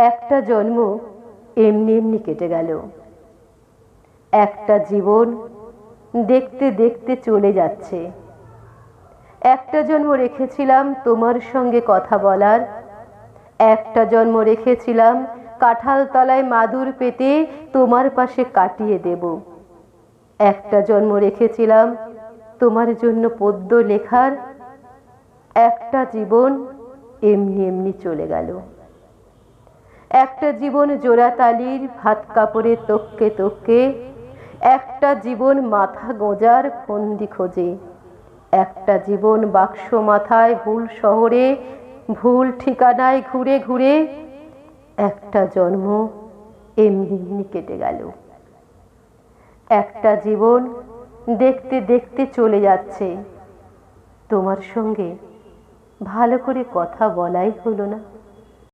একটা জন্ম এমনি এমনি কেটে গেল। একটা জীবন দেখতে দেখতে চলে যাচ্ছে। একটা জন্ম রেখেছিলাম তোমার সঙ্গে কথা বলার। একটা জন্ম রেখেছিলাম কাঁঠাল তলায় মাদুর পেতে তোমার পাশে কাটিয়ে দেব। একটা জন্ম রেখেছিলাম তোমার জন্য পদ্য লেখার। একটা জীবন এমনি এমনি চলে গেল। একটা জীবন জোড়াতালির ভাত কাপড়ে তককে তককে একটা জীবন মাথা গোঁজার ফন্দি খোঁজে, একটা জীবন বাক্স মাথায় ভুল শহরে, ভুল ঠিকানায় ঘুরে ঘুরে, একটা জন্ম এমনি এমনি কেটে গেল। একটা জীবন দেখতে দেখতে চলে যাচ্ছে। তোমার সঙ্গে ভালো করে কথা বলাই হলো না।